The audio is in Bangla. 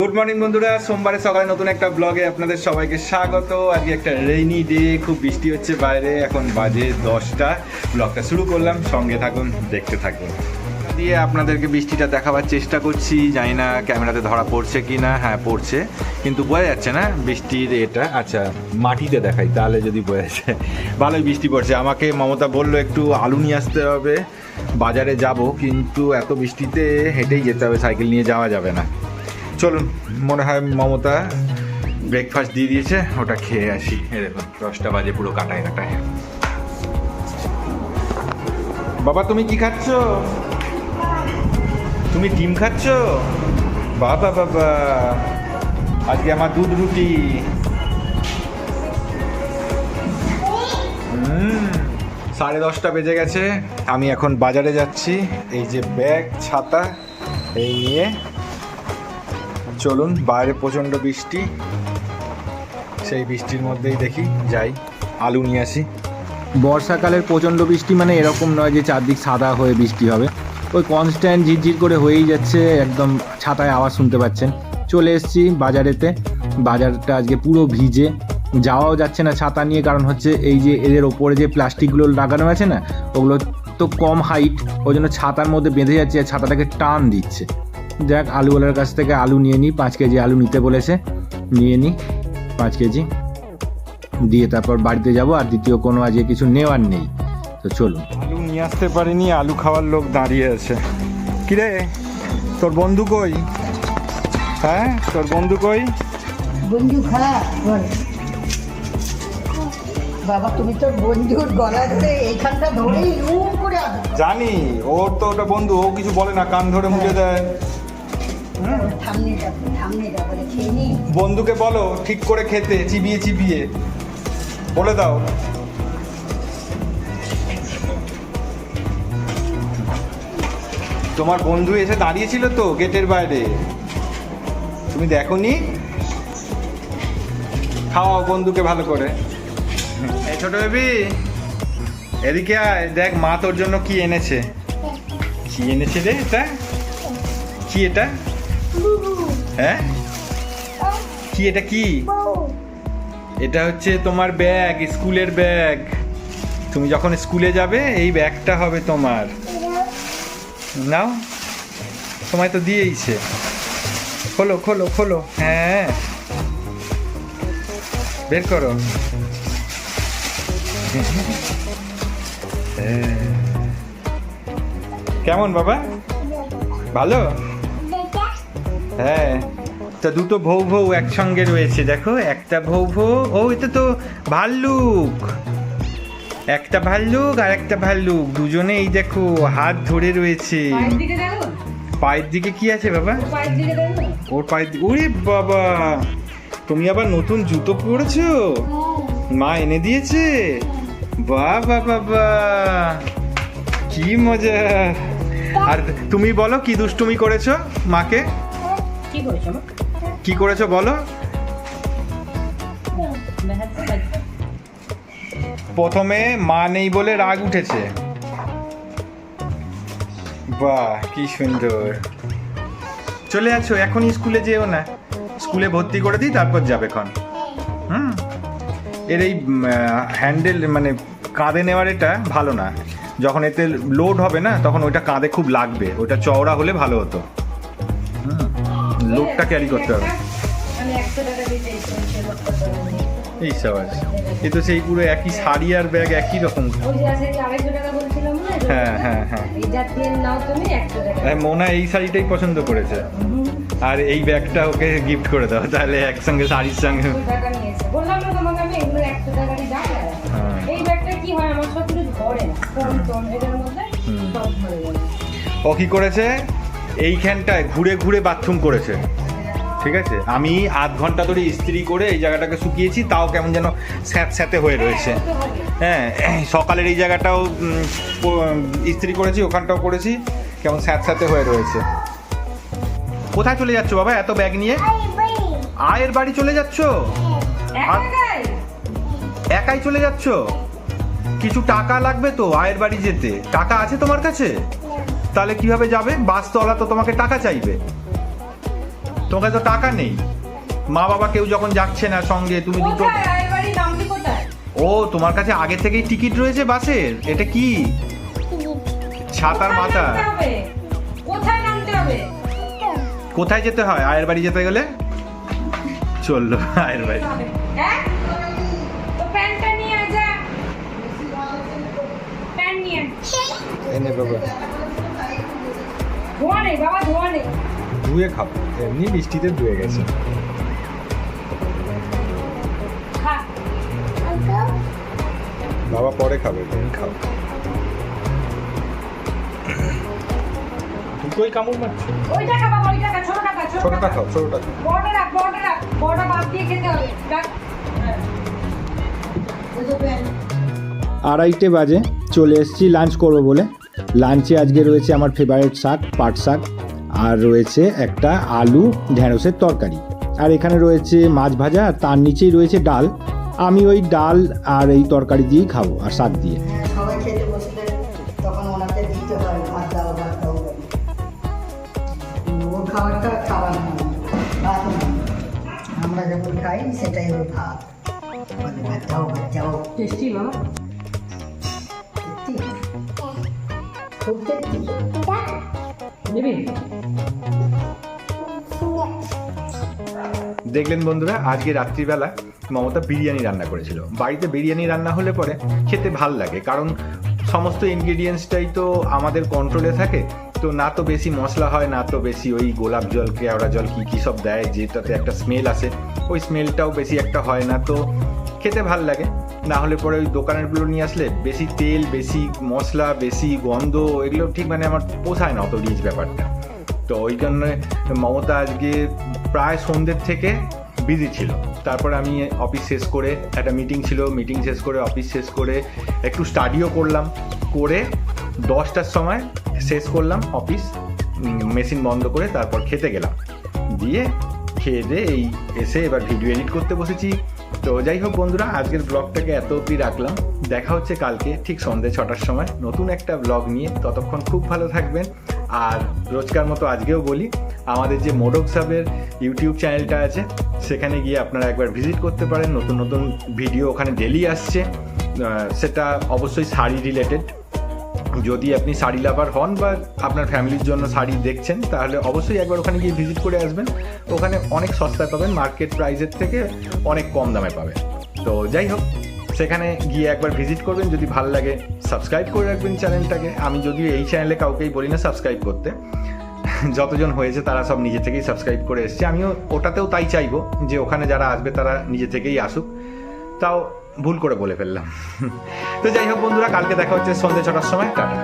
গুড মর্নিং বন্ধুরা। সোমবারে সকালে নতুন একটা ব্লগে আপনাদের সবাইকে স্বাগত। আজকে একটা রেইনি ডে খুব বৃষ্টি হচ্ছে বাইরে। এখন বাজে দশটা। ব্লগটা শুরু করলাম। সঙ্গে থাকুন, দেখতে থাকুন। দিয়ে আপনাদেরকে বৃষ্টিটা দেখাবার চেষ্টা করছি। জানি না ক্যামেরাতে ধরা পড়ছে কি না হ্যাঁ পড়ছে। কিন্তু বোঝা যাচ্ছে না বৃষ্টির এটা। আচ্ছা মাটিতে দেখাই, তাহলে যদি বোঝা যাচ্ছে ভালোই বৃষ্টি পড়ছে। আমাকে মমতা বলল, একটু আলু নিয়ে আসতে হবে। বাজারে যাব, কিন্তু এত বৃষ্টিতে হেঁটেই যেতে হবে। সাইকেল নিয়ে যাওয়া যাবে না। চলুন, মনে হয় মমতা ব্রেকফাস্ট দিয়ে দিয়েছে, ওটা খেয়ে আসি। দেখুন, দশটা বাজে, পুরো কাটায় কাটায়। বাবা, তুমি কি খাচ্ছ? তুমি ডিম খাচ্ছ? বাবা বাবা, আজকে আমার দুধ রুটি। সাড়ে দশটা বেজে গেছে, আমি এখন বাজারে যাচ্ছি। এই যে ব্যাগ, ছাতা, এই নিয়ে চলুন, বাইরে প্রচণ্ড বৃষ্টি। সেই বৃষ্টির মধ্যেই দেখি, যাই, আলু নিয়ে আসি। বর্ষাকালের প্রচণ্ড বৃষ্টি মানে এরকম নয় যে চারদিক সাদা হয়ে বৃষ্টি হবে। ওই কনস্ট্যান্ট ঝিরঝির করে হয়েই যাচ্ছে, একদম ছাতায় আওয়াজ শুনতে পাচ্ছেন। চলে এসেছি বাজারেতে। বাজারটা আজকে পুরো ভিজে। যাওয়াও যাচ্ছে না ছাতা নিয়ে, কারণ হচ্ছে এই যে এদের ওপরে যে প্লাস্টিকগুলো লাগানো আছে না, ওগুলো তো কম হাইট ওই জন্য ছাতার মধ্যে বেঁধে যাচ্ছে আর ছাতাটাকে টান দিচ্ছে। দেখ আলুওয়ালার কাছ থেকে আলু নিয়ে নিই পাঁচ কেজি আলু নিতে বলেছে। নিয়ে নিই পাঁচ কেজি। দিয়ে তারপর বাড়িতে যাব আর দ্বিতীয় কোনো আজকে কিছু নেওয়ার নেই। তো চলুন। আলু নিয়ে আসতে পারিনি আলু খাওয়ার লোক দাঁড়িয়ে আছে। কিরে তোর বন্ধু কই? হ্যাঁ তোর বন্ধু কই? বন্ধু খা বাবা তুমি তোর বন্ধুর গলাতে এইখানটা ধরেই রুম করে জানি ওর তো ওটা বন্ধু ও কিছু বলে না কান ধরে মুখে দেয়। বন্ধুকে বলো, ঠিক করে খেতে, চিবিয়ে চিবিয়ে। বলে দাও। তোমার বন্ধু এসে দাঁড়িয়েছিল তো গেটের বাইরে। তুমি দেখোনি? খাওয়াও বন্ধুকে ভালো করে। এই ছোট বেবি, এদিকে আয়, দেখ মা তোর জন্য কি এনেছে। কি এনেছে রে এটা? কি এটা? হ্যাঁ? কি এটা কি? এটা হচ্ছে তোমার ব্যাগ, স্কুলের ব্যাগ। তুমি যখন স্কুলে যাবে, এই ব্যাগটা হবে তোমার। নাও। তোমায় তো দিয়েইছে। খোলো খোলো খোলো। হ্যাঁ। বের করো। হ্যাঁ। কেমন বাবা? ভালো? হ্যাঁ। তা দুটো ভৌ ভৌ একসঙ্গে রয়েছে দেখো। একটা ভৌ ভৌ ও এটা তো ভাল্লুক। একটা ভাল্লুক আর একটা ভাল্লুক দুজনে এই দেখো হাত ধরে রয়েছে। পায়ের দিকে কি আছে বাবা? ওর পায়ের দিকে ওরে বাবা! তুমি আবার নতুন জুতো পরেছো? মা এনে দিয়েছে? বাহ বাহ বাবা কি মজা! আর তুমি বলো কি দুষ্টুমি করেছ মাকে? কি করেছ কি করেছ বলো? প্রথমে মা নেই বলে রাগ উঠেছে। বাহ কি সুন্দর। চলে আছো এখন স্কুলে যেও না। স্কুলে ভর্তি করে দিই তারপর যাবে খন হুম? এর এই হ্যান্ডেল মানে কাঁধে নেওয়ার এটা ভালো না। যখন এতে লোড হবে না তখন ওইটা কাঁধে খুব লাগবে। ওটা চওড়া হলে ভালো হতো। লোডটা ক্যারি করতে হবে। এই সবাই এ তো সেই পুরো একই শাড়ি আর ব্যাগ একই রকম। হ্যাঁ হ্যাঁ হ্যাঁ। হ্যাঁ, মোনা এই শাড়িটাই পছন্দ করেছে। আর এই ব্যাগটা ওকে গিফট করে দাও তাহলে একসঙ্গে শাড়ির সঙ্গে। হ্যাঁ। ও কি করেছে? এইখানটায় ঘুরে ঘুরে বাথরুম করেছে। ঠিক আছে? আমি আধ ঘণ্টা ধরে ইস্ত্রি করে এই জায়গাটাকে শুকিয়েছি, তাও কেমন যেন স্যাঁত স্যাঁতে হয়ে রয়েছে। হ্যাঁ সকালের এই জায়গাটাও ইস্ত্রি করেছি, ওখানটাও করেছি, কেমন স্যাঁত স্যাঁতে হয়ে রয়েছে। কোথায় চলে যাচ্ছ বাবা এত ব্যাগ নিয়ে? আয়ের বাড়ি চলে যাচ্ছ? একাই চলে যাচ্ছ? কিছু টাকা লাগবে তো আয়ের বাড়ি যেতে? টাকা আছে তোমার কাছে? তাহলে কীভাবে যাবে? বাসতলা তো তোমাকে টাকা চাইবে। তোমার কাছে তো টাকা নেই। মা বাবা কেউ যখন যাচ্ছে না সঙ্গে তুমি দুটো ও তোমার কাছে আগে থেকেই টিকিট রয়েছে বাসের? এটা কি? ছাতার মাথা। কোথায় নামতে হবে? কোথায় যেতে হয়? আয়ের বাড়ি যেতে গেলে? চলল আয়ের বাড়ি। হ্যাঁ? তো প্যান্টটা নিয়ে যা। প্যান্ট নিয়ে আয়। এনে বাবা। ধোয়া নেই বাবা ধোয়া নেই। ধুয়ে খাব এমনি বৃষ্টিতে ধুয়ে গেছে। বাবা পরে খাবে তুমি খাও। দুটোই কামড় মারছে? ওইটা খা বাবা ওইটা খা ছোটটা খা ছোটটা ছোটটা খাও ছোটটা খাও বড়টা রাখ বড়টা রাখ বড়টা বাদ দিয়ে খেতে হবে। রাখ। আড়াইটে বাজে চলে এসেছি লাঞ্চ করব বলে। লাঞ্চে আজকে রয়েছে আমার ফেভারিট শাক পাট শাক আর রয়েছে একটা আলু ঢ্যাঁড়সের তরকারি। আর এখানে রয়েছে মাছ ভাজা আর তার নিচেই রয়েছে ডাল। আমি ওই ডাল আর এই তরকারি দিয়েই খাব আর শাক দিয়ে। সবাই খেতে বসলে তখন ওনাকে দিতে ভাত দাও ভাত দাও বলে। ওর খাবারটা খাবার ভাত আমরা যখন খাই সেটাই ওর ভাত। বলে ভাত দাও ভাত দাও টেস্টি বাবা। দেখলেন বন্ধুরা আজকে রাত্রিবেলা মমতা বিরিয়ানি রান্না করেছিল। বাড়িতে বিরিয়ানি রান্না হলে পরে খেতে ভালো লাগে কারণ সমস্ত ইনগ্রিডিয়েন্টসটাই তো আমাদের কন্ট্রোলে থাকে। তো না তো বেশি মশলা হয়, না তো বেশি ওই গোলাপ জল, কেওড়া জল, কী কী সব দেয়, যেটাতে একটা স্মেল আসে, ওই স্মেলটাও বেশি একটা হয় না তো খেতে ভালো লাগে। না হলে পরে ওই দোকানেরগুলো নিয়ে আসলে বেশি তেল, বেশি মশলা, বেশি গন্ধ, এগুলো ঠিক মানে আমার পোষায় না অত রিচ ব্যাপারটা। তো ওই জন্য মমতা আজকে প্রায় সন্ধ্যের থেকে বিজি ছিল। তারপর আমি অফিস শেষ করে একটা মিটিং ছিল মিটিং শেষ করে অফিস শেষ করে একটু স্টাডিও করলাম। করে দশটার সময় শেষ করলাম অফিস মেশিন বন্ধ করে তারপর খেতে গেলাম। দিয়ে খেয়ে দিয়ে এই এসে এবার ভিডিও এডিট করতে বসেছি। তো যাই হোক বন্ধুরা, আজকের ব্লগটাকে এত অবধি রাখলাম। দেখা হচ্ছে কালকে ঠিক সন্ধে ছটার সময় নতুন একটা ব্লগ নিয়ে। ততক্ষণ খুব ভালো থাকবেন। আর রোজকার মতো আজকেও বলি, আমাদের যে মোডক সাবের ইউটিউব চ্যানেলটা আছে, সেখানে গিয়ে আপনারা একবার ভিজিট করতে পারেন। নতুন নতুন ভিডিও ওখানে ডেলি আসছে। সেটা অবশ্যই শাড়ি রিলেটেড যদি আপনি শাড়ি লাভার হন বা আপনার ফ্যামিলির জন্য শাড়ি দেখছেন, তাহলে অবশ্যই একবার ওখানে গিয়ে ভিজিট করে আসবেন। ওখানে অনেক সস্তায় পাবেন, মার্কেট প্রাইসের থেকে অনেক কম দামে পাবেন। তো যাই হোক, সেখানে গিয়ে একবার ভিজিট করবেন। যদি ভালো লাগে সাবস্ক্রাইব করে রাখবেন চ্যানেলটাকে আমি যদিও এই চ্যানেলে কাউকেই বলি না সাবস্ক্রাইব করতে। যতজন হয়েছে তারা সব নিজে থেকেই সাবস্ক্রাইব করে এসছে। আমিও ওটাতেও তাই চাইব যে ওখানে যারা আসবে তারা নিজে থেকেই আসুক। তাও ভুল করে বলে ফেললাম। তো যাই হোক বন্ধুরা, কালকে দেখা হচ্ছে সন্ধ্যে ছটার সময়। টাটা।